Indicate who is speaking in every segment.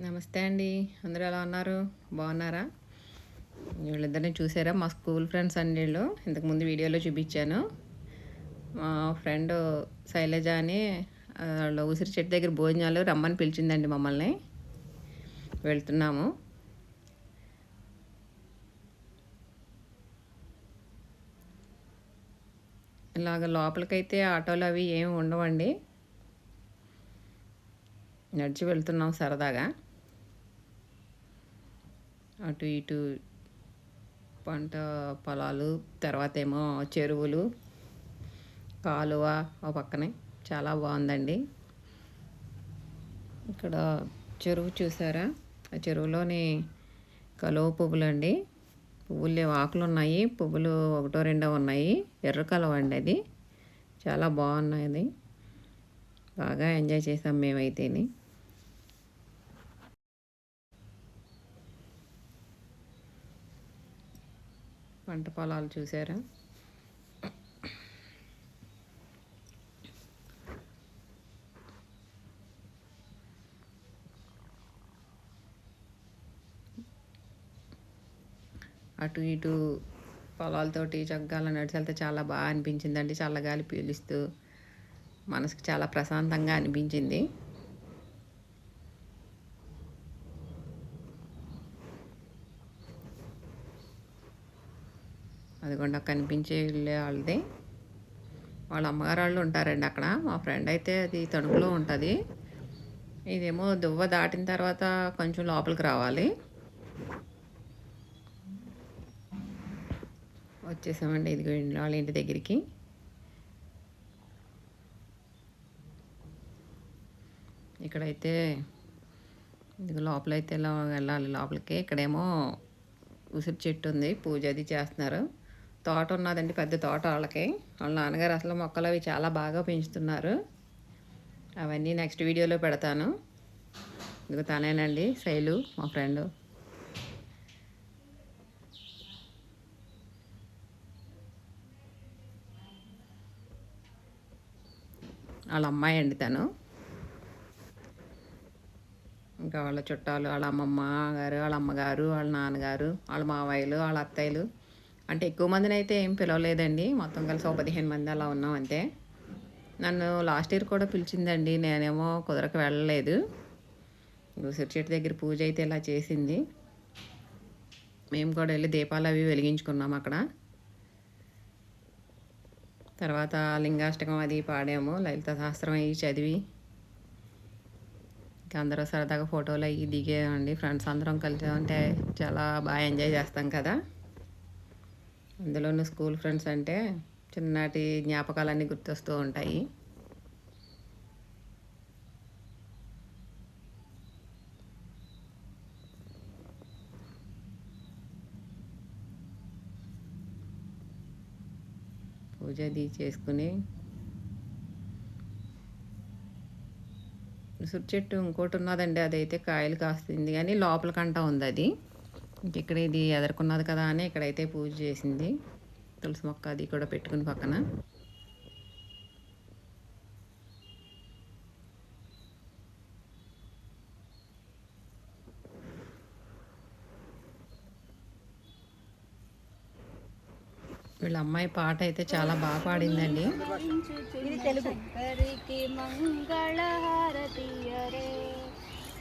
Speaker 1: నమస్తే అండి. అందరూ ఎలా ఉన్నారు? బాగున్నారా? వీళ్ళిద్దరిని చూసారా? మా స్కూల్ ఫ్రెండ్స్ అండి వీళ్ళు. ఇంతకుముందు వీడియోలో చూపించాను. మా ఫ్రెండ్ శైలజ అని వాళ్ళ ఉసిరి చెట్టు దగ్గర భోజనాలు రమ్మని పిలిచిందండి మమ్మల్ని. వెళ్తున్నాము. ఇలాగ లోపలికైతే ఆటోలు అవి ఏమి ఉండవండి. నడిచి వెళ్తున్నాం సరదాగా. అటు ఇటు పంట పొలాలు తర్వాత ఏమో చెరువులు కాలువ ఒక పక్కనే. చాలా బాగుందండి. ఇక్కడ చెరువు చూసారా? ఆ చెరువులోని కలువ పువ్వులు అండి పువ్వులు లేవు ఆకులు ఉన్నాయి పువ్వులు ఒకటో రెండో ఉన్నాయి. ఎర్ర కలవ అండి అది. చాలా బాగున్నాయి అది. బాగా ఎంజాయ్ చేసాం మేమైతేనే. పంట పొలాలు చూసారా? అటు ఇటు పొలాలతోటి చక్కగా నడిచెళ్తే చాలా బాగా అనిపించిందండి. చల్లగాలి పీలుస్తూ మనసుకు చాలా ప్రశాంతంగా అనిపించింది. అదిగోండి కనిపించే ఇల్లే వాళ్ళది. వాళ్ళ అమ్మగారు వాళ్ళు ఉంటారండి అక్కడ. మా ఫ్రెండ్ అయితే అది తణుకులో ఉంటుంది. ఇదేమో దువ్వ దాటిన తర్వాత కొంచెం లోపలికి రావాలి. వచ్చేసామండి ఇదిగో వాళ్ళ ఇంటి దగ్గరికి. ఇక్కడైతే ఇది లోపలైతే ఇలా వెళ్ళాలి లోపలికి. ఇక్కడేమో ఉసిరి చెట్టు ఉంది. పూజ అది చేస్తున్నారు. తోట ఉన్నదండి పెద్ద తోట వాళ్ళకి. వాళ్ళ నాన్నగారు అసలు మొక్కలు అవి చాలా బాగా పెంచుతున్నారు. అవన్నీ నెక్స్ట్ వీడియోలో పెడతాను. ఇందుకు తనేనండి శైలు మా ఫ్రెండ్. వాళ్ళ అమ్మాయి అండి తను. ఇంకా వాళ్ళ చుట్టాలు వాళ్ళ అమ్మమ్మ గారు వాళ్ళ అమ్మగారు వాళ్ళ నాన్నగారు వాళ్ళ మావయ్యలు వాళ్ళ అత్తయ్యలు. అంటే ఎక్కువ మందిని అయితే ఏం పిలవలేదండి. మొత్తం కలిసి ఒక పదిహేను మంది అలా ఉన్నాం అంతే. నన్ను లాస్ట్ ఇయర్ కూడా పిలిచిందండి. నేనేమో కుదరక వెళ్ళలేదు. ఉసిరి చెట్టు దగ్గర పూజ అయితే ఇలా చేసింది. మేము కూడా వెళ్ళి దీపాలు అవి వెలిగించుకున్నాం అక్కడ. తర్వాత లింగాష్టకం అది పాడాము. లలిత శాస్త్రం అవి చదివి. ఇంకా అందరూ సరదాగా ఫోటోలు అవి దిగేయండి ఫ్రెండ్స్ అందరం కలిసి ఉంటే చాలా బాగా ఎంజాయ్ చేస్తాం కదా. అందులోనూ స్కూల్ ఫ్రెండ్స్ అంటే చిన్ననాటి జ్ఞాపకాలన్నీ గుర్తొస్తూ ఉంటాయి. పూజ అది చేసుకుని ఉసిరి చెట్టు ఇంకోటి ఉన్నదండి అదైతే కాయలు కాస్తుంది కానీ లోపలికంట ఉంది అది ఇక్కడ ఇది ఎదరుకున్నది కదా అని ఇక్కడైతే పూజ చేసింది. తులసి మొక్క అది కూడా పెట్టుకుని పక్కన. వీళ్ళ అమ్మాయి పాట అయితే చాలా బాగా పాడిందండి.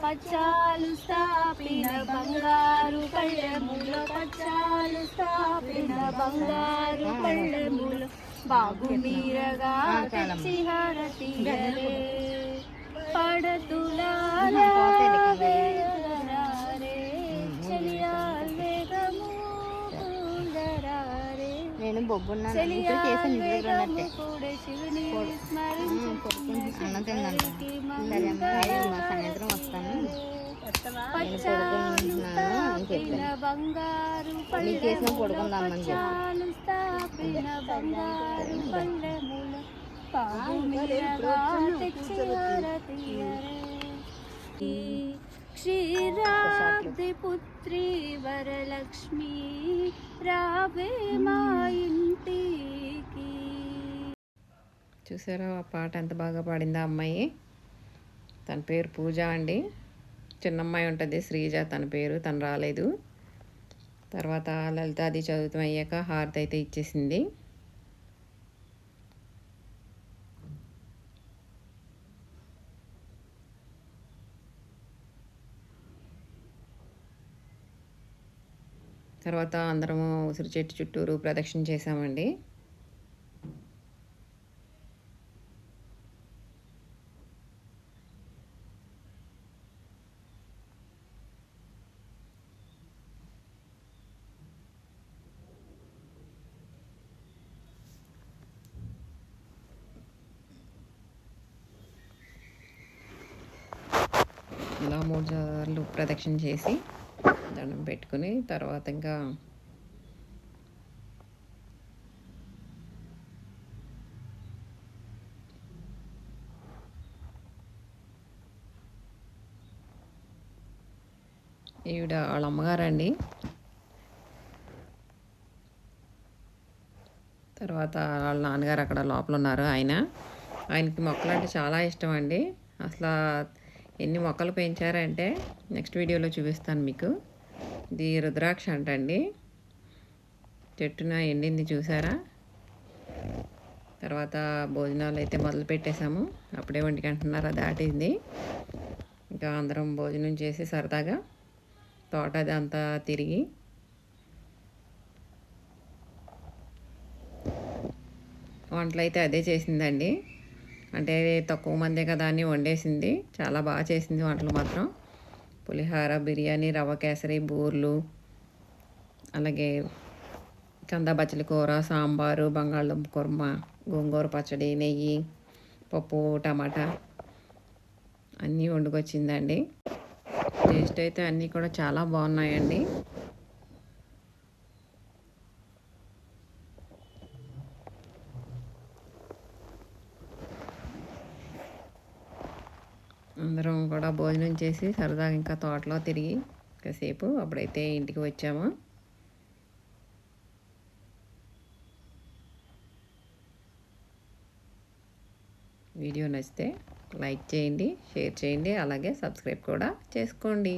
Speaker 2: పచ్చాలు స్థాపిన బంగారు కళ్ళెముల పచ్చాలు స్థాపిన బంగారు కళ్ళెముల బాబు మీరగా తెచ్చి హారతీయరే పడతులారే
Speaker 3: నేను బొబ్బున్నాను. చేసాను ఇంటి దగ్గర ఉన్నట్టే. అన్నం తిందంట సరే అమ్మ మా సాయంత్రం వస్తాను నేను పడుకుంటున్నాను అని చెప్పాను నీకు చేసిన పడుకుందామని
Speaker 2: క్షీరాబ్ది పుత్రి వరలక్ష్మి రావే మా ఇంటికి
Speaker 1: చూసారా ఆ పాట ఎంత బాగా పాడిందా అమ్మాయి? తన పేరు పూజ అండి. చిన్నమ్మాయి ఉంటుంది శ్రీజ తన పేరు తను రాలేదు. తర్వాత లలిత అది చదువుతాం అయ్యాక హారతి అయితే ఇచ్చేసింది. తర్వాత అందరము ఉసిరి చెట్టు చుట్టూరు ప్రదక్షిణ చేసామండి ఇలా మూడు సార్లు ప్రదక్షిణ చేసి దండం పెట్టుకుని తర్వాత ఇంకా ఈవిడ వాళ్ళ అమ్మగారండి. తర్వాత వాళ్ళ నాన్నగారు అక్కడ లోపల ఉన్నారు ఆయన. ఆయనకి మొక్కలు అంటే చాలా ఇష్టం అండి. అసలు ఎన్ని మొక్కలు పెంచారంటే నెక్స్ట్ వీడియోలో చూపిస్తాను మీకు. ఇది రుద్రాక్ష అంటండి. చెట్టున ఎండింది చూసారా? తర్వాత భోజనాలు అయితే మొదలు పెట్టేశాము. అప్పుడే ఒంటికి అంటున్నారు అది దాటింది. ఇంకా అందరం భోజనం చేసి సరదాగా తోట అంతా తిరిగి వంటలు అయితే అదే చేసిందండి. అంటే తక్కువ మందే కదా అని వండేసింది. చాలా బాగా చేసింది వంటలు మాత్రం. పులిహార బిర్యానీ రవ్వ కేసరి బూర్లు అలాగే కందా బచ్చలి కూర సాంబారు బంగాళదుంప కుర్మ గోంగూర పచ్చడి నెయ్యి పప్పు టమాటా అన్నీ వండుకొచ్చిందండి. టేస్ట్ అయితే అన్నీ కూడా చాలా బాగున్నాయండి. అందరం కూడా భోజనం చేసి సరదాగా ఇంకా తోటలో తిరిగి కాసేపు అప్పుడైతే ఇంటికి వచ్చాము. వీడియో నచ్చితే లైక్ చేయండి షేర్ చేయండి అలాగే సబ్స్క్రైబ్ కూడా చేసుకోండి.